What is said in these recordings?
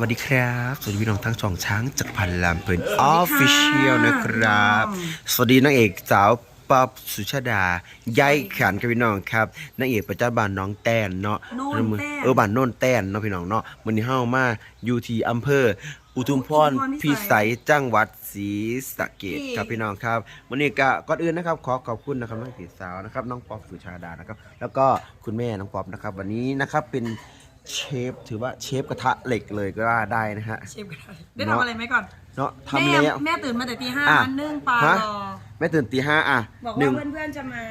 วัสดีครับ สวัสดีพี่น้องทั้งสองช้างจากรพันธ์ลำเพลินออฟฟิเชียลนะครับ สวัสดีนางเอกสาวป๊อบสุชาดาย้ายขันกับพี่น้องครับนางเอกประจันบานน้องแต้นเนาะโน่นแต้น เออบ้านโน่นแต้นเนาะพี่น้องเนาะวันนี้เฮามาอยู่ที่อำเภอ อุทุมพรอุทุมพรพิพิสัสัยยจังหวัดศรีสะเกษที่ครับพี่น้องครับวันนี้ก็ก่อนอื่นนะครับ ขอขอบคุณนะครับน้องสีสาวนะครับน้องป๊อปสุชาดานะครับ แล้วก็คุณแม่น้องป๊อปนะครับ วันนี้นะครับเป็น เชฟถือว่าเชฟกระทะเหล็กเลยก็ว่าได้นะฮะ เชฟกระทะได้ทำอะไรไหมก่อนเนาะแม่ทำแล้ว แม่ตื่นมาแต่ตีห้าอะนึ่งปลาฮะรอแม่ตื่นตีห้าอะบอกหนึ่ว่างเพื่อนๆจะมา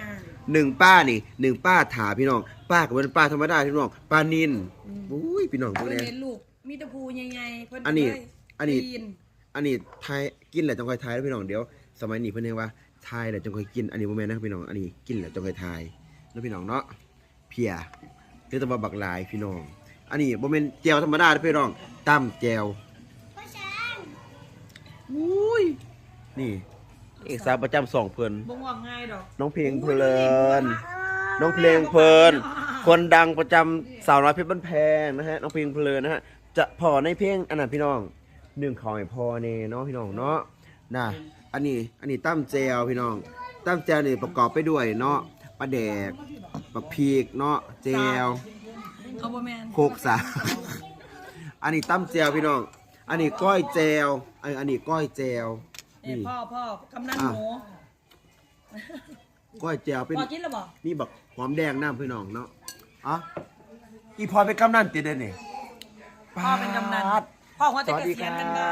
หนึ่งป้านี่หนึ่งป้าถาพี่น้อง ป้ากับเป็นป้าธรรมดาพี่น้องป้านินอุ้ยพี่น้องพวกเพื่อนนี้ เห็นลูกมีแตะพูใหญ่ๆเพื่อนอันนี้เลยอันนี้ ปีนอันนี้ไทยกินแหละจงคอยทายแล้วพี่น้องเดี๋ยวสมัยนี้เพิ่นเรียกว่าทายแหละจงคอยกินอันนี้บ่แม่นนะครับพี่น้องอันนี้กินแหละจงคอยทายแล้วพี่น้องเนาะเพียคือตะบะบักหลายพี่น้อง อันนี้บ่แม่นแจวธรรมดาเด้อพี่น้องตำแจวอุ้ยนี่เอกสารประจำสองเพิ่นบ่งว่าง่ายดอกน้องเพลงเพลิน น้องเพลงเพลิน คนดังประจำสาวน้อยเพชรบ้านแพงนะฮะน้องเพลงเพลินนะฮะจะพอในเพลงอันนั้นพี่น้องหนึ่งขอให้พอเน่เนาะพี่น้องเนาะน่ะอันนี้อันนี้ตั้มแจวพี่น้องตั้มแจวนี่ประกอบไปด้วยเนาะปลาแดกปลาพีกเนาะแจว เอาบ่แมนโคกสาอันนี้ตั้มแจวพี่น้อง อันนี้ก้อยแจวอันอันนี้ก้อยแจวนี่นี่ พ่อพ่อกำนันอะหมูก้อยแจวเป็น พ่อกินแล้วบ่นี่บักหอมแดงน้ำพี่น้องเนาะอะอีพอเป็นกำนันติดเด่นนี่พ่อเป็นกำนันพ่อหัวสแต่วัสเกดีษีคยณรักันมา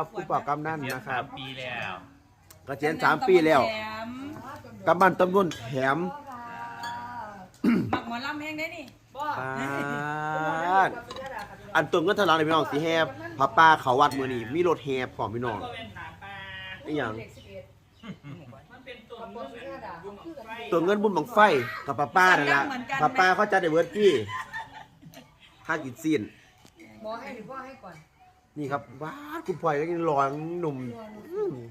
บผู้ปกกำนันเรียนนะคสารับมปีแล้วเกษียณสามปีแล้วถมกำนันตำบลแถม บักหมอลำแห้งได้นี่ ปาดอันตุงก็ทะเลาะเลยพี่น้องสีแฮบพระป้าเขาวัดมือนี่มีรถแฮบพร้อมพี่น้องนี่อย่างตัวเงินบุญบังไฟกับป้าป้านั่นแหละป้าป้าเขาจัดในเวิร์ดกี้ห้ากินซีนหมอให้หรือพ่อให้ก่อนนี่ครับว้าดคุณพลอยก็ยังร้องหนุ่ม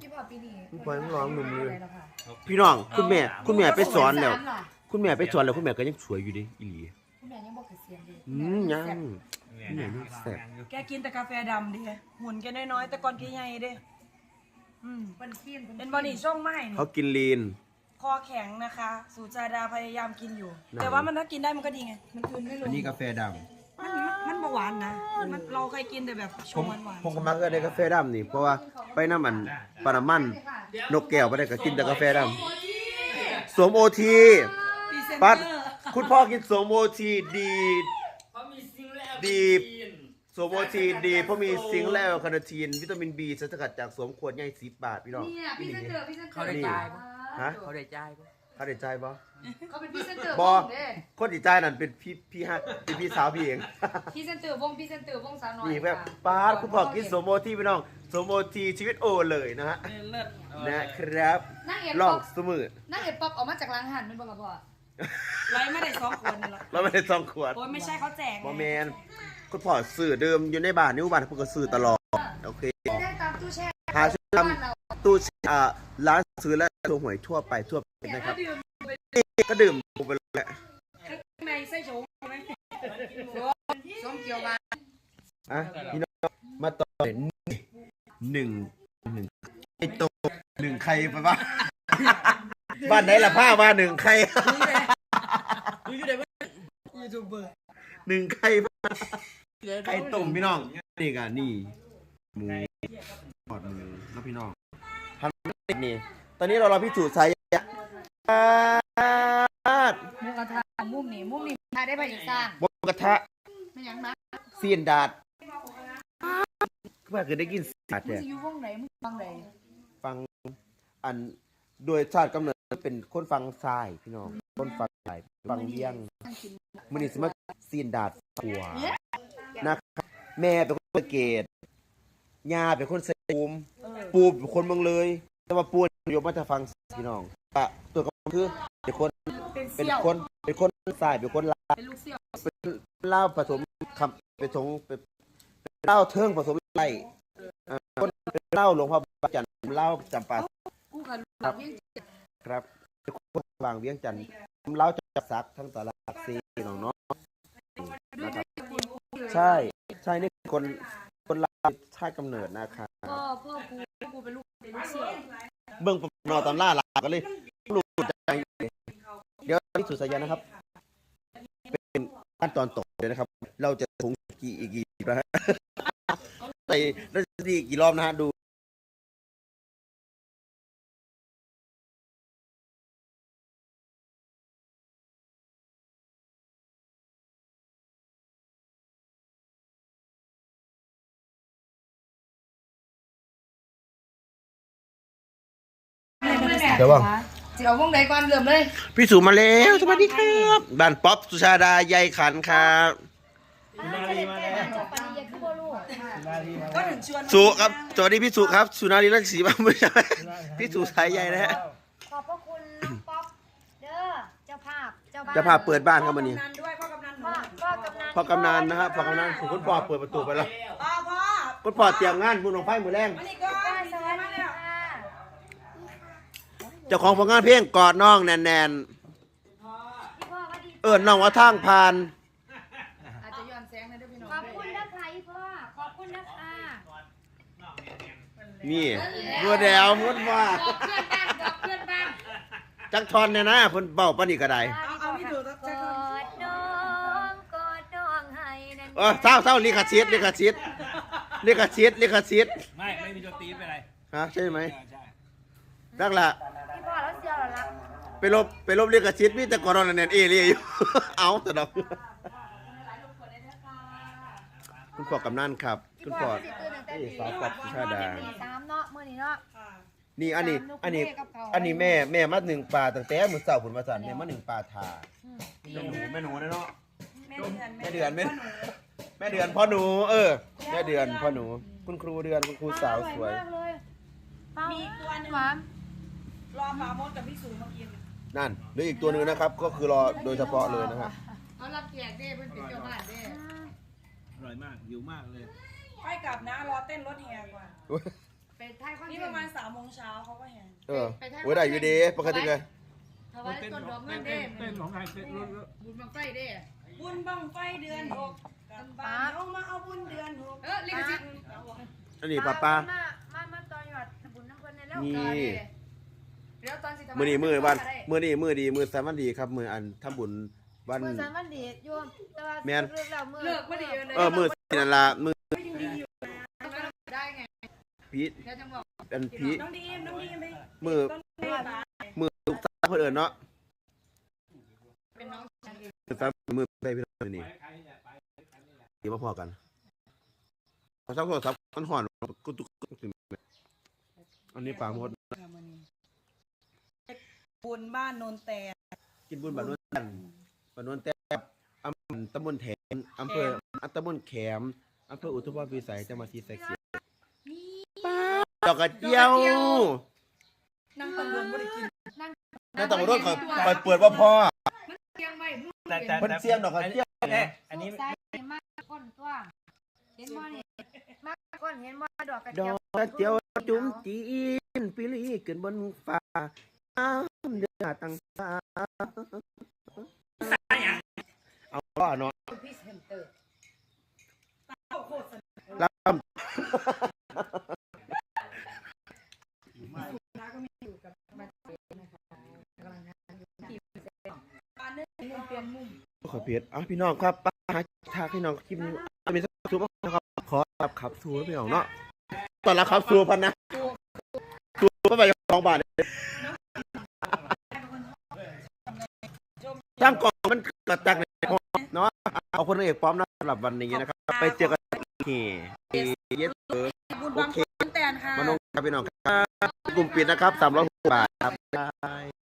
พี่พ่อปีนี้คุณพลอยยังร้องหนุ่มเลยอะไรแล้วค่ะพี่น้องคุณแม่ คุณแม่ไปสอนแล้วสามล่ะคุณแม่ไปสอนแล้วคุณแม่ก็ยังสวยอยู่ดิอีหลี เกษียณเลยอืมยังคุณแม่ยังแซ่บ แกกินแต่กาแฟดำดิหุ่นแกน้อยๆแต่ก่อนแกใหญ่เด้อืมวันเที่ยงเป็นบอนี่ช่องไม้นี่เขากินลีน คอแข็งนะคะสูจาดาพยายามกินอยู่ไหนแต่ว่ามันถ้ากินได้มันก็ดีไง มันคืนไม่ลอังนนี้กาแฟดมันมันมันเบาหวานนะมันเราเคยกินแต่แบบชำผมงหวานผมก็มักก็ได้กาแฟดำนี่ เพราะว่าไปน้ำมันปานามัน นกแก้วไปได้ก็กินแต่กาแฟดำสวมโอที ๆพรีเซนเตปัดอร์ คุณพ่อกินสวมโอทีดีดีสวมโอทีดีเพราะมีซิงค์แล้วคาร์ทีนวิตามินบีสารสกัดจากสวมขวดใหญ่สิบบาทพี่น้อง เนี่ยพี่เซนเตอร์พี่เซนเตอร์เขาได้จ่ายปะ ฮะ เขาได้จ่ายปะเขาได้ใจบ่เขาเป็นพี่เซนเตอร์บอวงเด้คนดีใจนั่นเป็นพี่พี่ฮักเป็นพี่สาวพี่เอง พี่เซนเตอร์วงพี่เซนเตอร์วงสาวน้อยนี่แบบป้าดคุณพ่อกินโสมโมทีพี่น้องโสมโมทีชีวิตโอเลยนะฮะเออเลิศนะครับ นั่งเอ็ดลป๊อองปสมือนั่งเอ็ดป๊อปออกมาจากล้างหันเป็นบอกกับ พ่อไว้ไม่ได้สองคนหรอกเราไม่ได้ซองขวดโอ้ยไม่ใช่เขาแจกบอแมนคุณพ่อสื่อเดิมอยู่ในบ้านนิ้วบ้านเพิ่งก็สื่อตลอด โอเคได้ตามตู้แช่หาซื้อตามบ้านเราตู้อ่าร้านซื้อและตัวหวยทั่วไปทั่วไปนะครับดื่มก็ดื่มไปเลยแหละข้างในไส้โฉงใช่ไหมส้มเกียวมาอะพี่น้องมาต่อนี่หนึ่งหนึ่งไอโตหนึ่งใครไปบ้าง บ้านไหนล่ะผ้าว่าหนึ่งใครยูทูบเบอร์หนึ่งไข่ไข่ต้มพี่น้องนี่กันนี่หมูทอดหมูนะพี่น้องทำนี่ตอนนี้เรารอพี่ถูสายยะหมูกระทะมุมนี่มุมนี่ทาได้ไปอีกสร้างบกกระทะไม่หยังนะเสียนดาดเพื่อเคยได้กินสาดมึงเนี่ยจะอยู่วงไหนมึงฟังไหนฟังอัน โดยชาติกำเนิดเป็นคนฟังทรายพี่น้องคนฟังทรายฟังเลี้ยงมันนี่สมัคเสียนดาดขัวนะครับแม่เป็นคนเกตยาเป็นคนสภูมิปูเป็นคนเมืองเลย แต่ว่าปูนยกมาจะฟังพี่น้องปะตัวก็คือเป็นคนเป็นคนเป็นคนสายเป็นคนลาวเป็นลูกเสี่ยวเป็นล่าวผสมคำเป็นสงเป็นเล่าเทิงผสมไล่เอ่อคนเป็นเล่าหลวงพ่อบางจันเล่าจำปา กูกับครับเป็นคนบางเวียงจันทร์เล่าจับซักทั้งตลาดซีพี่น้องเนาะนะครับ ใช่ใช่นี่คนคนลาวชาติกำเนิดนะครับพ่อพ่อกูพ่อกูเป็นลูกเป็นลูกเสียเบื้องผมนอตอนล่าลาก็เลยรู้ใจเดี๋ยวนี่สุดสายยานะครับ เป็นขั้นตอนตกเลยนะครับ เราจะถุงกี่อีกกี่นะฮะใส่แล้วจะดีกี่รอบนะฮะดู เดี๋ยวว่างสิเอาวงใดก่อนเริ่มเลย พี่สุมาแล้วสวัสดีครับบ้านป๊อปสุชาดายายขันครับนาลีมาแล้วปานีคือบ่ลูกนาลีมาก็แล้วถึงชวนสุครับสวัสดีพี่สุครับสุนารีรักศรีบ้างไม่ใช่พี่สุสายใหญ่นะฮะ ขอบพระคุณน้องป๊อปเด้อเจ้าภาพเจ้าบ้านจะพาเปิดบ้านครับวันนี้กำนันด้วยพ่อกำนันหนูพ่อพ่อกำนันพ่อกำนันนะครับพ่อกำนันคุณพ่อเปิดประตูไปแล้ว พ่อพ่อคุณพ่อเตรียมงานบุญของไฟมือแรงมานี่ก่อนป้า ดี ส ใจ วัส มาก ดี เลย ค่ะ เจ้าของผลงานเพลงกอดน้องแน่นพี่พ่อสวัสดีๆเอิญน้องว่าทางผ่านอาจจะย้อนแสงนะเด้อพี่น้องขอบคุณนะคะพี่พ่อขอบคุณนะคะนี่บัวแดวมุดว่าบอกเพื่อนบ้างบอกเพื่อนบ้างจักทอนเนี่ยนะเพิ่นเบ้าปานนี้ก็ได้เอาเอาพี่ดูกสักอดน้องกอดน้องให้นั่นเออเศร้าเศร้าลิขสิทธิ์ลิขสิทธิ์ลิขสิทธิ์ลิขสิทธิ์ไม่ ไม่มีดนตรีไม่เป็นไรฮะใช่ไหมใช่ใช่นักละ ไปลบไปลบลิขสิทธิ์มีแต่กอดน้องแน่นๆเอเรียอยู่ เอาแต่ดอกคุณพ่อกำนันครับพี่คุณพ่อพ่อสิตื่นตั้งแต่นี่ตีสาวปัดสุชาดาตีสามเนาะมื้อนี้เนาะค่ะนี่อันนี้ อันนี้ อันนี้แม่แม่มาหนึ่งปลาตั้งแต่มื้อเช้าผลมาสั่นแม่มาหนึ่งปลาทาแม่หนูแม่หนูนะเนาะแม่เดือนแม่เดือนแม่แม่เดือนพ่อหนู เออ แม่เดือนพ่อหนู คุณครูเดือนคุณครูสาวสวยมากเลยเปล่ามีอีกตัวหนึงหวานรอปลาโมดกับพี่สูมากิน นั่นเหลืออีกตัวหนึ่งนะครับ ก็คือรอโดยเฉพาะเลยนะฮะเอารับแขกเด้เพิ่นเป็นเจ้าบ้านเด้อร่อยมากหิวมากเลย ไปกลับนะรอเต้นรถแห่กว่าไปท้ายคอนนี่เทปนระต์มาณสามโมงเช้าเขาก็แห่เออโอ้ยได้อยู่ดีปกติเลยถวายต้นดอกเงินเด้เต้นของใครเต้นรถบุญบังไฟเด้บุญบังไฟเดือนหกกันบ้านเอามาเอาบุญเดือนหกเออลิขสิทธิ์อันนี้ป้าป้ามา มา มาต่อยอดบุญน้ำเพิ่นในแล้วนี่เดี๋ยวตอนสิถวายมือนี้มือวันได้มือนี้มือดีมือสามันดีครับมืออันทำบุญวัน มือสันวันดีโยมแต่ว่าแม่น เลิกแล้วมือเลิกบ่ดีเลยเออมือสินันละมือได้ไงพีเดี๋ยวจะบอกอันพีน้องดีมน้องดีมไปมือต้นไม้ป่ามือลูกสาวเพื่นเอิญเนาะเป็นน้องชายมือสาวมือไปพี่น้องนี่ดีมาพอกันพอสักโทรศัพท์มันห่อนกุตุกกุตุกอันนี้ปลาหมด บุญบ้านโนนแต่กินบุญบานนวลจันทร์บานนวลแต้มอำตำบลแถมอำเภออำตำบลแขมอำเภออุทุพรพิสัยจังหวัดศรีสะเกษป้าดอกกระเจียวนั่งตำรวจไม่ได้กินนั่นตำรวจคอยคอยเปิดว่าพ่อเสียงไว้มึงแต่แต่เพิ่นเสียงดอกกระเจียวแต่อันนี้ใส่มากก้นตัวเห็นบ่นี่มากก้นเห็นบ่ดอกกระดเจีอยวกกระเจียวจุ่มจีนปิลีขึ้นบนฟ้าน้ำ เดือดตังตาเอาว่าเนาะพี่เซนเตอร์รับขอเพียรอะพี่น้องครับป้าหาทางพี่น้องคลิปนี้มีสักสูบนะครับขอรับขับสูแล้วพี่น้องเนาะตอนรับขับสูพันนะสูก็ไปสองบาท ตั้งกล่องมันกระจักในห้องเนาะเอาคนเอกพร้อมนะสำหรับวันนี้นะครับ ไปเจอกันที่เย็ดเออบุญบังไฟโนนแต่ค่ะมานงครับพี่น้องครับกลุ่มปิดนะครับ360บาทครับบ๊ายบาย